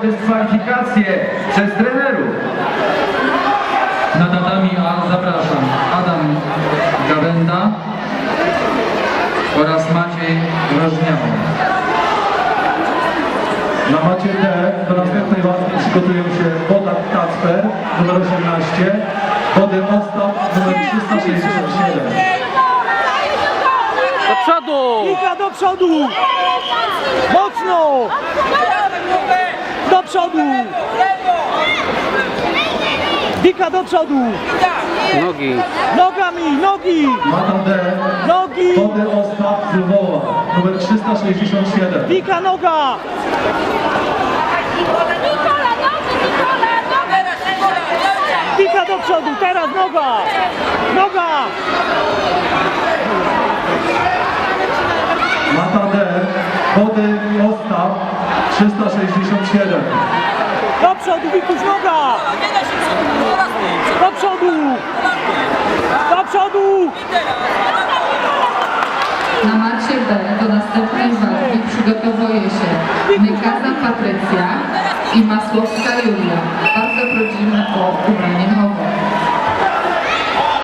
dyskwalifikację przez trenerów. Na tatami A zapraszam Adam Gawenda oraz Maciej Rożniawa. Na macie D do następnej walki przygotują się Bodak Kacper, numer 18, Wody Ostap, numer 367. Do przodu! Wika do przodu! Mocno! Do przodu! Wika do przodu! Nogi. Nogami, nogi! Mata D, Nogi! Wody Ostap z Lwowa, numer 367. Wika noga! Wika do przodu, teraz noga! Noga! Mata D, Wody Ostap, 367. Do przodu, Wikuś, noga! Do przodu! Do przodu! Na macie B do następnej walki przygotowuje się Nykaza Patrycja i Masłowska Julia. Bardzo prosimy o ubranie